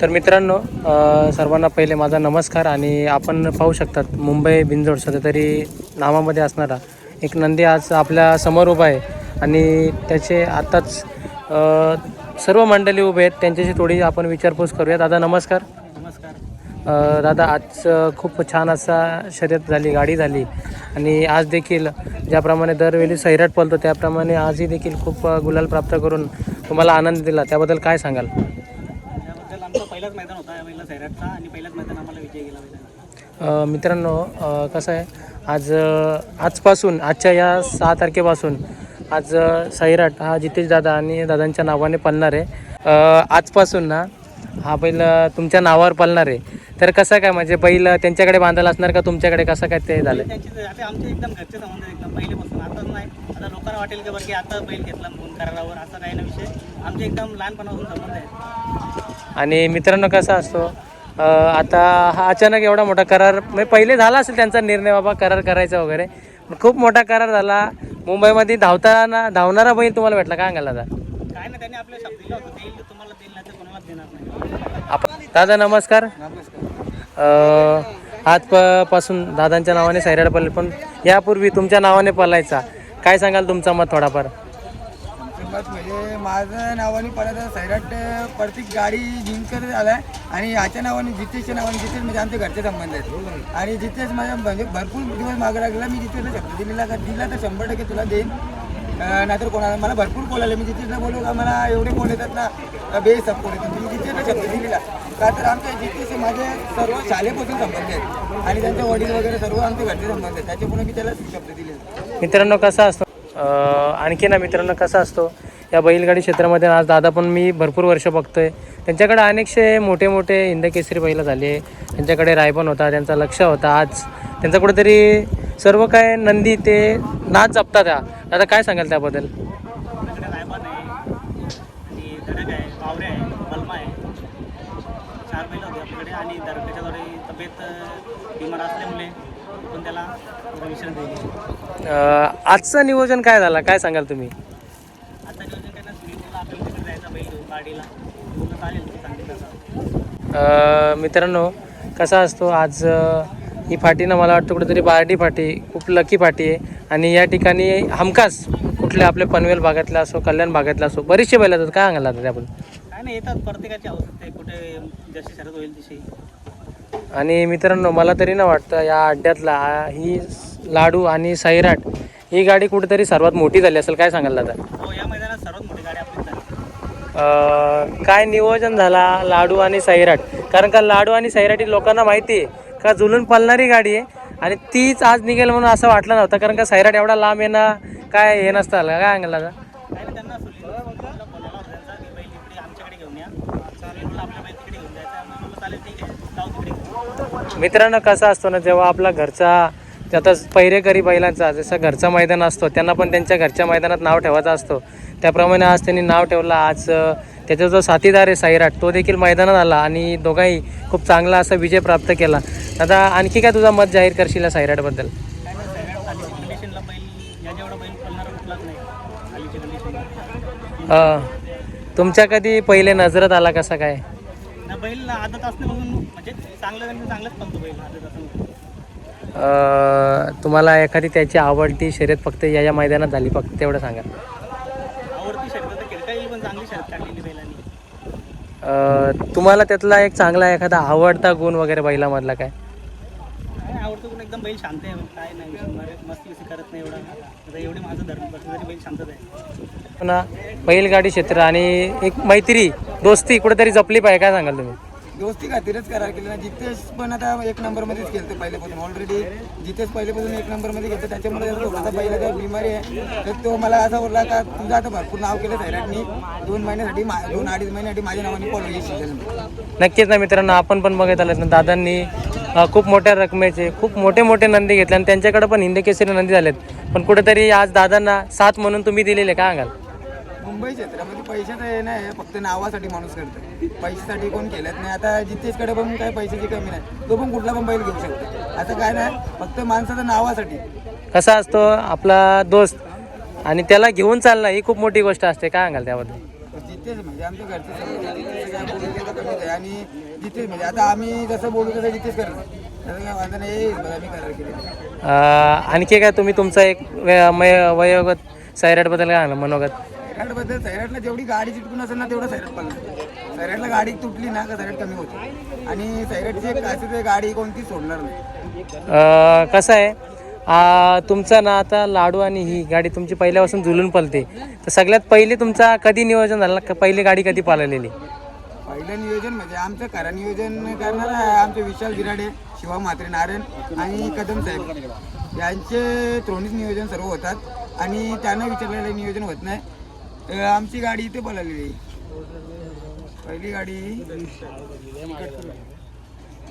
तर मित्रांनो सर्वांना पहिले माझा नमस्कार आणि आपण पाहू शकतात मुंबई बिंजोड सध्या तरी नावामध्ये असणारा एक नंदी आज आपल्यासमोर उभा आहे आणि त्याचे आत्ताच सर्व मंडळी उभे आहेत त्यांच्याशी थोडी आपण विचारपूस करूया. दादा नमस्कार. नमस्कार. दादा आज खूप छान असा शर्यत झाली गाडी झाली आणि आज देखील ज्याप्रमाणे दरवेळी सैराट पळतो त्याप्रमाणे आजही देखील खूप गुलाल प्राप्त करून तुम्हाला आनंद दिला. त्याबद्दल काय सांगाल? मैदान होता या पहिला सैराटचा आणि पहिलाच मैदान आम्हाला विजय गेला पहिला मित्रांनो कसं आहे? आज आजपासून आजच्या या सहा तारखेपासून आज सैराट हा जितेश दादा आणि दादांच्या नावाने पळणार आहे. आजपासून ना हा बैल तुमच्या नावावर पळणार आहे. तर कसं काय म्हणजे बैल त्यांच्याकडे बांधायला असणार का तुमच्याकडे? कसं काय ते झालं? त्यांचे आता आमचे एकदम घरचे संबंध आहेत एकदम पहिलेपासून. आताच नाही. आता लोकांना वाटेल की बरं की आता बैल घेतला म्हणून करारावर असा काही ना विषय. आमचे एकदम लहानपणापासून संबंध आणि मित्रांनो कसा असतो? आता हा अचानक एवढा मोठा करार म्हणजे पहिले झाला असेल त्यांचा निर्णय बाबा करार करायचा वगैरे. खूप मोठा करार झाला. मुंबईमध्ये धावताना धावणारा बैल तुम्हाला भेटला काय सांगाल दादा काय ना त्यांनी आपल्या शब्द दिला होता देईल तुम्हाला देईल नाही तर कोणालाच देणार नाही आपण दादा नमस्कार. आज पासून दादांच्या नावाने सैराट पडले पण यापूर्वी तुमच्या नावाने पलायचा काय सांगाल तुमचं मत थोडाफार? म्हणजे माझं नावाने परत सैराट प्रत्येक गाडी जिंकत आलाय आणि याच्या नावाने जितेशच्या नावाने जितेश म्हणजे आमच्या घरचे संबंध आहेत. आणि जितेश माझ्या म्हणजे भरपूर दिवस मागे लागला मी जितेशला शब्द दिलेला का दिला तर शंभर टक्के तुला देईन. नाहीतर कोणाला मला भरपूर कॉल आले. मी जितेशला बोलू का मला एवढे बोल येतात ना? का बेस येतात? मी जितेशला शब्द दिलेला. का तर आमच्या जितेश माझे सर्व शाळेपासून संबंध आहेत. आणि त्यांचे वडील वगैरे सर्व आमचे घरचे संबंध आहेत. त्याच्यामुळे मी त्याला शब्द दिले मित्रांनो कसा असतो? आणखी ना मित्रांनो कसा असतो? या बैलगाडी क्षेत्रामध्ये आज दादा पण मी भरपूर वर्ष बघतोय. त्यांच्याकडे अनेकशे मोठे मोठे हिंदकेसरी बैल झाले त्यांच्याकडे रायबन होता त्यांचा लक्ष होता. आज त्यांचा कुठेतरी सर्व काय नंदी ते नाच जपतात दादा काय सांगाल त्याबद्दल? आपल्याकडे रायबान आहे. आणि धडक आहे पावरे आहे बलमा आहे. चार बैल होते आपल्याकडे. आणि थोडी तब्येत बिमार असल्यामुळे त्याला थोडं विश्रांती दिली अ, आजचं नियोजन काय झालं? काय सांगाल तुम्ही? आता नियोजन काय ना सुनीलला आपल्याला तिकडे जायचा बैल घेऊन गाडीला चालेल तू सांगितलं तसं अ, मित्रांनो कसा असतो आज अ, ही फाटी ना मला वाटतं कुठेतरी बारडी फाटी खूप लकी फाटी आहे. आणि या ठिकाणी हमखास कुठले आपले पनवेल भागातला असो कल्याण भागातला असो बरेचसे बैल येतात. काय सांगाल आता त्याबद्दल? काय नाही येतात. प्रत्येकाची आवश्यकता आहे. कुठे जशी शरद होईल तशी. आणि मित्रांनो मला तरी ना वाटतं या अड्ड्यातला हा- लाडू आणि सैराट ही गाडी कुठेतरी सर्वात मोठी झाली असेल. काय सांगाल दादा हो या मैदानात सर्वात मोठी गाडी काय नियोजन झाला लाडू आणि सैराट? कारण का लाडू आणि सैराट ही लोकांना माहिती आहे. का जुलून पळणारी गाडी आहे. आणि तीच आज निघेल म्हणून असं वाटलं नव्हतं कारण का सैराट एवढा लांब येणं काय हे नसतं आलं काय तिकडे मित्रांनो कसा असतो ना जेव्हा आपला घरचा आता पहिरेकरी बैलांचा जसं घरचा मैदान असतो त्यांना पण त्यांच्या घरच्या मैदानात नाव ठेवायचं असतो. त्याप्रमाणे आज त्यांनी नाव ठेवलं. आज त्याचा जो साथीदार आहे सैराट तो देखील मैदानात आला आणि दोघांही खूप चांगला असा विजय प्राप्त केला. आता आणखी काय तुझा मत जाहीर करशील या सैराटबद्दल तुमच्या कधी पहिले नजरात आला कसा काय? बैल आदत म्हणजे चांगलं तुम्हाला एखादी त्याची आवडती शर्यत फक्त या या मैदानात झाली फक्त तेवढं सांगा. आवडती शर्यत खेळता येईल पण चांगली शर्यत तुम्हाला त्यातला एक चांगला एखादा आवडता गुण वगैरे बैलामधला काय? आवडतो पण एकदम बैल शांत आहे काय नाही मस्ती करत नाही एवढा. आता एवढे माझं धर्म तरी बैल शांतच आहे. पुन्हा बैलगाडी क्षेत्र आणि एक मैत्री दोस्ती कुठेतरी जपली पाहिजे काय सांगाल तुम्ही? दोस्ती खातीरच करार केला ना जितेश पण आता एक नंबरमध्येच खेळतो पहिल्यापासून. ऑलरेडी जितेश पहिल्यापासून एक नंबरमध्ये खेळतो त्याच्यामुळे थोडासा पहिला काय बिमारी आहे तर तो मला असा बोलला का तुझं आता भरपूर नाव केलं सैराटनी दोन महिन्यासाठी मा- दोन अडीच महिन्यासाठी माझ्या नावाने फॉलो सीझन नक्कीच ना मित्रांनो आपण पण बघत आलं ना दादांनी खूप मोठ्या रकमेचे खूप मोठे मोठे नंदी घेतले आणि त्यांच्याकडे पण हिंदकेसरी नंदी झालेत. पण कुठेतरी आज दादांना साथ म्हणून तुम्ही दिलेले का सांगाल मुंबई क्षेत्रामध्ये पैशाचं हे नाही फक्त नावासाठी माणूस करतो पैशासाठी कोण केलंच नाही. आता जितेशकडे पण काही पैशाची कमी नाही. तो पण कुठला पण बैल घेऊ शकतो. असं काय नाही फक्त माणसाचं नावासाठी. कसा असतो आपला दोस्त? आणि त्याला घेऊन चालणं ही खूप मोठी गोष्ट असते. काय सांगाल त्याबद्दल? जिथेच म्हणजे आमच्या घरचे सगळे. जिथेच काय बोलू ते तर कमीच आहे. आणि जिथेच म्हणजे आता आम्ही जसं बोलू तसं काय नाही. करार केलेलं अं, आणखी काय तुम्ही तुमचा एक वे- मय- वयोगत सैराटबद्दल काय म्हणलं मनोगत? सैराटबद्दल सैराटला जेवढी गाडी चिटकून असेल ना तेवढं सैराट पडणार सैराटला गाडी तुटली ना का सैराट कमी होते. आणि सैराटची एक खासियत आहे गाडी कोणती सोडणार नाही. अं, कसं आहे आ, तुमचा ना आता लाडू आणि ही गाडी तुमची पहिल्यापासून झुलून पलते. तर सगळ्यात पहिले तुमचा कधी नियोजन झालं? क- पहिली गाडी कधी पाळलेली? पहिलं नियोजन म्हणजे आमचं खरं नियोजन करणार आहे आमचे विशाल गिराडे शिवा म्हात्रे नारायण आणि कदम साहेब. यांचे त्रोणीच नियोजन सर्व होतात. आणि त्यांना विचारलेलं नियोजन होत नाही. आमची गाडी इथे बोलावलेली पहिली गाडी.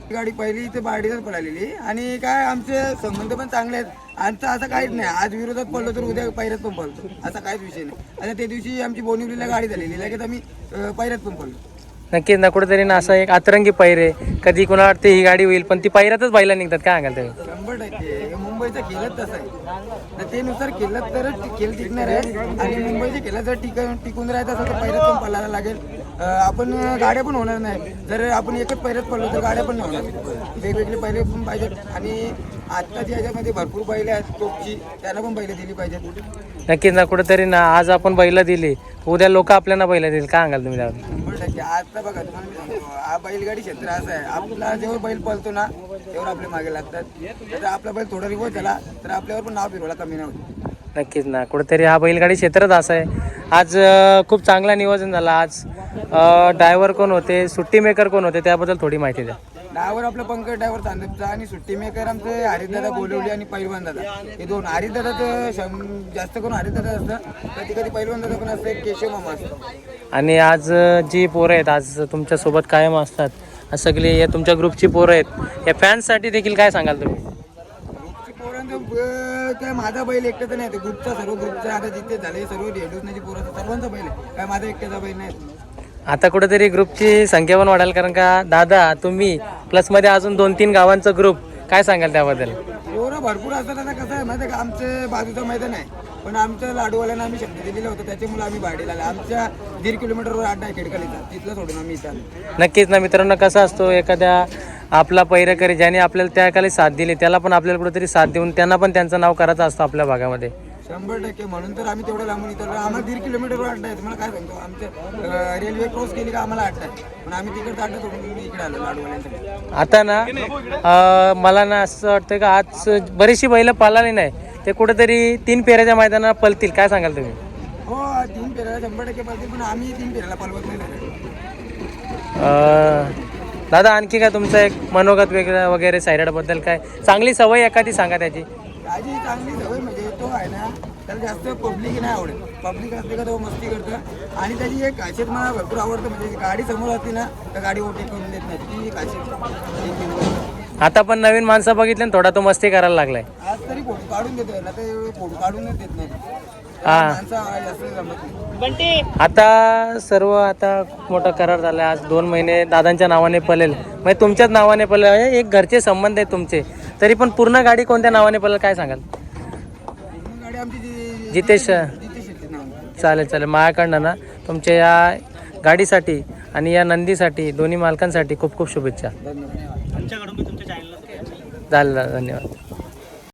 ही गाडी पहिली इथे बाडीतच पळालेली आणि काय आमचे संबंध पण चांगले आहेत. आमचं असं काहीच नाही. आज विरोधात पडलो तर उद्या पहिऱ्यात पण पळतो असा काहीच विषय नाही. आणि त्या दिवशी आमची बोनिवलीला गाडी झालेली. लगेच आम्ही अं, पण पडलो. नक्कीच ना कुठेतरी ना असं एक अतरंगी पैरे. कधी कोणाला वाटते ही गाडी होईल पण ती पैरातच बैला निघतात काय सांगाल तुम्ही? शंभर टक्के. मुंबईचं केलं तसं आहे. तर ते नुसार केलं तरच केलं टिकणार आहे. आणि मुंबईचे केलं जर टिक टिकून राहायचं असेल तर पैऱ्यात पण पळायला लागेल. अं, आपण गाड्या पण होणार नाही. जर आपण एकच पैऱ्यात पडलो तर गाड्या पण नाही होणार. वेगवेगळे पहिले पण पाहिजेत. आणि आत्ताच्या ह्याच्यामध्ये भरपूर बैले आहेत. टोपची त्यांना पण बैले दिली पाहिजेत. नक्कीच ना कुठेतरी ना आज आपण बैला दिली उद्या लोक आपल्याला बैला देईल काय सांगाल तुम्ही त्यावर? शंभर आता बघा तुम्हाला मी सांगतो हा बैलगाडी क्षेत्र असं आहे. आपला जेव्हा बैल पळतो ना तेव्हा आपल्या मागे लागतात. तर आपला बैल थोडा रिवॉज झाला तर आपल्यावर पण नाव फिरवायला कमी नाही होत. नक्कीच ना. कुठेतरी हा बैलगाडी क्षेत्रच असं आहे. आज अं, खूप चांगला नियोजन झाला. आज ड्रायव्हर कोण होते सुट्टी मेकर कोण होते त्याबद्दल थोडी माहिती द्या. ड्रायव्हर आपलं पंकज ड्रायव्हर चांदपचा आणि सुट्टी मेकर आमचे हरिदादा बोलवली आणि पैलवान दादा. हे दोन हरिदादाचं शं जास्त करून हरिदादा असतं कधी कधी पैलवान दादा पण असतं केशव मामा असतं आणि आज जी पोरं आहेत आज तुमच्यासोबत कायम असतात. आज सगळी या तुमच्या ग्रुपची पोरं आहेत. या फॅन्ससाठी देखील काय सांगाल तुम्ही? ग्रुपची पोरांचं काय माझा बैल एकट्याचा नाही ते ग्रुपचा सर्व ग्रुपचा आता जिथे झाले सर्व रेडिओजची पोरं सर्वांचा बैल आहे. काय माझा एकट्याचा बैल नाही. आता कुठेतरी ग्रुपची संख्या पण वाढेल कारण का दादा तुम्ही प्लसमध्ये अजून दोन तीन गावांचा ग्रुप काय सांगाल त्याबद्दल? पोरं भरपूर असतात आता कसं आहे माहिती आहे का? आमचं बाजूचं मैदान आहे. पण आमच्या लाडूवाल्यांना आम्ही शब्द दिलेला होता. त्याच्यामुळे आम्ही भाडीला आलो. आमच्या दीड किलोमीटरवर अड्डा आहे खेडकालीचा. तिथलं सोडून आम्ही इथं आलो. नक्कीच ना मित्रांनो कसा असतो एखाद्या आपला पैरकरी ज्याने आपल्याला त्या काली साथ दिली त्याला पण आपल्याला कुठेतरी साथ देऊन त्यांना पण त्यांचं नाव करायचं असतं आपल्या भागामध्ये. शंभर टक्के. म्हणून तर आम्ही तेवढं लांबून इथं. आम्हाला दीड किलोमीटरवर अड्डा आहे तुम्हाला काय सांगतो? आमच्या रेल्वे क्रॉस केली का आम्हाला अड्डा आहे. पण आम्ही तिकडचा अड्डा सोडून इकडे आलो लाडूवाल्यांसाठी आता ना अं, मला ना असं वाटतं का आज बरीचशी बैलं पाळाली नाही. ते कुठेतरी तीन पेऱ्याच्या मैदानात पलतील काय सांगाल तुम्ही? हो तीन पेराला शंभर टक्के पाहिजे पण आम्ही तीन पेराला पलवत नाही. अं, दादा आणखी काय तुमचं एक मनोगत वेगळं वगैरे सायराडबद्दल काय? चांगली सवय एखादी सांगा त्याची चांगली सवय आहे ना त्याला जास्त पब्लिक नाही आवडत. पब्लिक असते का तो मस्ती करतं. आणि त्याची एक खासियत मला भरपूर आवडतं म्हणजे गाडी समोर असते ना तर गाडी ओटे करून देत नाही. ती खासियत आता पण नवीन माणसं बघितले ना थोडा तो मस्ती करायला लागलाय. आज तरी फोटो काढून देतोय ना ते फोटो काढूनच देत नाही. हा. आता सर्व आता मोठा करार झाला आज दोन महिने दादांच्या नावाने पळेल. म्हणजे तुमच्याच नावाने पळेल. एक घरचे संबंध आहेत तुमचे. तरी पण पूर्ण गाडी कोणत्या नावाने पळेल काय सांगाल? आमची जी जितेश जिथे शेती नाव. चालेल चालेल. माझ्याकडनं ना तुमच्या या गाडीसाठी आणि या नंदीसाठी दोन्ही मालकांसाठी खूप खूप शुभेच्छा. धन्यवाद. आमच्याकडून मी तुमच्या चॅनलला झालं. धन्यवाद.